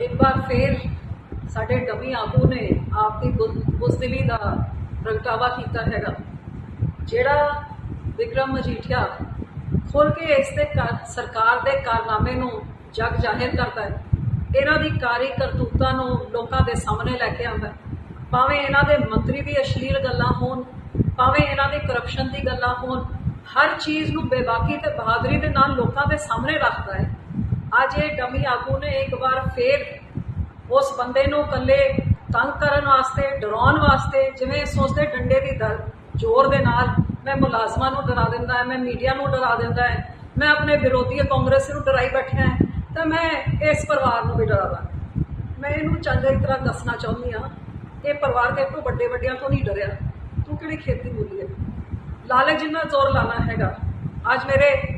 ਇੱਕ ਵਾਰ ਫੇਰ ਸਾਡੇ ਡਮੀ ਆਗੂ ਨੇ ਆਪ ਦੀ ਬੁਜ਼- ਬੁਜ਼ਦਿਲੀ ਦਾ ਪ੍ਰਗਟਾਵਾ ਕੀਤਾ ਹੈਗਾ। ਜਿਹੜਾ ਵਿਕਰਮ ਮਜੀਠੀਆ ਖੋਲ ਕੇ ਇਸ ਤੇ ਕਾਰ- ਸਰਕਾਰ ਦੇ ਕਾਰਨਾਮੇ ਨੂੰ ਜਗ ਜਾਹਿਰ ਕਰਦਾ ਹੈ, ਇਹਨਾਂ ਦੀ ਕਾਰੀ ਕਰਤੂਤਾਂ ਨੂੰ ਲੋਕਾਂ ਦੇ ਸਾਹਮਣੇ ਲੈ ਕੇ ਆਉਂਦਾ ਭਾਵੇਂ ਇਹਨਾਂ ਦੇ ਮੰਤਰੀ ਦੀ ਅਸ਼ਲੀਲ ਗੱਲਾਂ ਹੋਣ, ਭਾਵੇਂ ਇਹਨਾਂ ਦੇ ਕਰਪਸ਼ਨ ਦੀ ਗੱਲਾਂ ਹੋਣ, ਹਰ ਚੀਜ਼ ਨੂੰ ਬੇਬਾਕੀ ਤੇ ਬਹਾਦਰੀ ਦੇ ਨਾਲ ਲੋਕਾਂ ਦੇ ਸਾਹਮਣੇ ਰੱਖਦਾ ਹੈ। ਅੱਜ ਇਹ ਡਮੀ ਆਗੂ ਨੇ ਇੱਕ ਵਾਰ ਫੇਰ ਉਸ ਬੰਦੇ ਨੂੰ ਇਕੱਲੇ ਤੰਗ ਕਰਨ ਵਾਸਤੇ, ਡਰਾਉਣ ਵਾਸਤੇ, ਜਿਵੇਂ ਸੋਚਦੇ ਡੰਡੇ ਦੀ ਦਰ ਜ਼ੋਰ ਦੇ ਨਾਲ ਮੈਂ ਮੁਲਾਜ਼ਮਾਂ ਨੂੰ ਡਰਾ ਦਿੰਦਾ ਹੈ, ਮੈਂ ਮੀਡੀਆ ਨੂੰ ਡਰਾ ਦਿੰਦਾ ਹੈ, ਮੈਂ ਆਪਣੇ ਵਿਰੋਧੀ ਕਾਂਗਰਸ ਨੂੰ ਡਰਾਈ ਬੈਠਿਆ ਹੈ, ਤਾਂ ਮੈਂ ਇਸ ਪਰਿਵਾਰ ਨੂੰ ਵੀ ਡਰਾਦਾ ਮੈਂ ਇਹਨੂੰ ਚੰਗਾ ਇੱਕ ਤਰ੍ਹਾਂ ਦੱਸਣਾ ਚਾਹੁੰਦੀ ਹਾਂ, ਇਹ ਪਰਿਵਾਰ ਦੇ ਤੋਂ ਵੱਡੇ ਵੱਡਿਆਂ ਤੋਂ ਨਹੀਂ ਡਰਿਆ। ਤੂੰ ਕਿਹੜੀ ਖੇਤੀ ਬੋਲੀ ਹੈ? ਲਾਲਚ ਜਿੰਨਾ ਜ਼ੋਰ ਲਾਣਾ ਹੈਗਾ। ਅੱਜ ਮੇਰੇ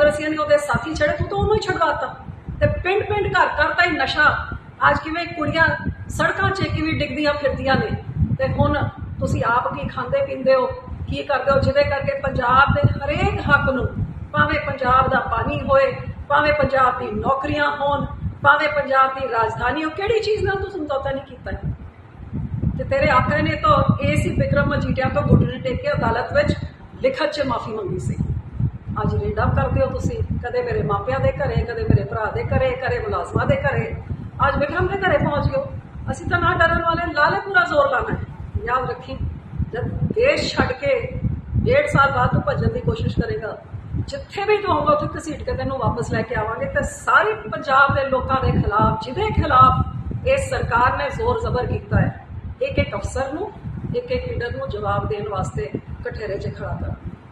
ਕਾਂਗਰਸੀਆਂ ਨੇ ਉਹਦੇ ਸਾਥੀ ਛੜੇ ਤੂੰ ਤਾਂ ਉਹਨੂੰ ਹੀ ਛਡਵਾਤਾ ਤੇ ਪਿੰਡ ਪਿੰਡ ਘਰ ਘਰ ਤਾਂ ਹੀ ਨਸ਼ਾ। ਅੱਜ ਕਿਵੇਂ ਕੁੜੀਆਂ ਸੜਕਾਂ 'ਚ ਕਿਵੇਂ ਡਿੱਗਦੀਆਂ ਫਿਰਦੀਆਂ ਨੇ। ਤੇ ਹੁਣ ਤੁਸੀਂ ਆਪ ਕੀ ਖਾਂਦੇ ਪੀਂਦੇ ਹੋ, ਕੀ ਕਰਦੇ ਹੋ? ਜਿਹਦੇ ਕਰਕੇ ਪੰਜਾਬ ਦੇ ਹਰੇਕ ਹੱਕ ਨੂੰ, ਭਾਵੇਂ ਪੰਜਾਬ ਦਾ ਪਾਣੀ ਹੋਏ, ਭਾਵੇਂ ਪੰਜਾਬ ਦੀ ਨੌਕਰੀਆਂ ਹੋਣ, ਭਾਵੇਂ ਪੰਜਾਬ ਦੀ ਰਾਜਧਾਨੀ ਹੋ ਕਿਹੜੀ ਚੀਜ਼ ਨਾਲ ਤੂੰ ਸਮਝੌਤਾ ਨਹੀਂ ਕੀਤਾ? ਤੇ ਤੇਰੇ ਆਕਾ ਨੇ ਤਾਂ ਇਹ ਸੀ ਵਿਕਰਮ ਮਜੀਠੀਆ ਤੋਂ ਘੁੱਟਣੇ ਟੇਕ ਕੇ ਅਦਾਲਤ ਵਿੱਚ ਲਿਖਤ 'ਚ ਮਾਫੀ ਮੰਗੀ ਸੀ। ਅੱਜ ਰੇਡਾ ਕਰਦੇ ਹੋ ਤੁਸੀਂ। ਕਦੇ ਮੇਰੇ ਮਾਪਿਆਂ ਦੇ ਘਰੇ, ਕਦੇ ਮੇਰੇ ਭਰਾ ਦੇ ਘਰੇ, ਕਦੇ ਮੁਲਾਜ਼ਮਾਂ ਦੇ ਘਰੇ। ਅੱਜ ਵਿਕਰਮ ਦੇ ਘਰੇ ਪਹੁੰਚ ਗਏ ਅਸੀਂ ਤਾਂ ਨਾ ਡਰਨ ਵਾਲੇ ਲਾਲੇ ਪੂਰਾ ਜ਼ੋਰ ਲਾਣਾ ਹੈ। ਯਾਦ ਰੱਖੀ, ਜਦ ਦੇਸ਼ ਛੱਡ ਕੇ ਡੇਢ ਸਾਲ ਬਾਅਦ ਤੂੰ ਭੱਜਣ ਦੀ ਕੋਸ਼ਿਸ਼ ਕਰੇਗਾ, ਜਿੱਥੇ ਵੀ ਤੂੰ ਆਉਂਗਾ ਉੱਥੇ ਘਸੀਟ ਕੇ ਤੈਨੂੰ ਵਾਪਸ ਲੈ ਕੇ ਆਵਾਂਗੇ। ਤੇ ਸਾਰੇ ਪੰਜਾਬ ਦੇ ਲੋਕਾਂ ਦੇ ਖਿਲਾਫ, ਜਿਹਦੇ ਖਿਲਾਫ ਇਸ ਸਰਕਾਰ ਨੇ ਜ਼ੋਰ ਜ਼ਬਰ ਕੀਤਾ ਹੈ ਇੱਕ ਇੱਕ ਅਫਸਰ ਨੂੰ ਇੱਕ ਇੱਕ ਲੀਡਰ ਨੂੰ ਜਵਾਬ ਦੇਣ ਵਾਸਤੇ ਕਠੇਰੇ 'ਚ ਖੜਾ ਕਰ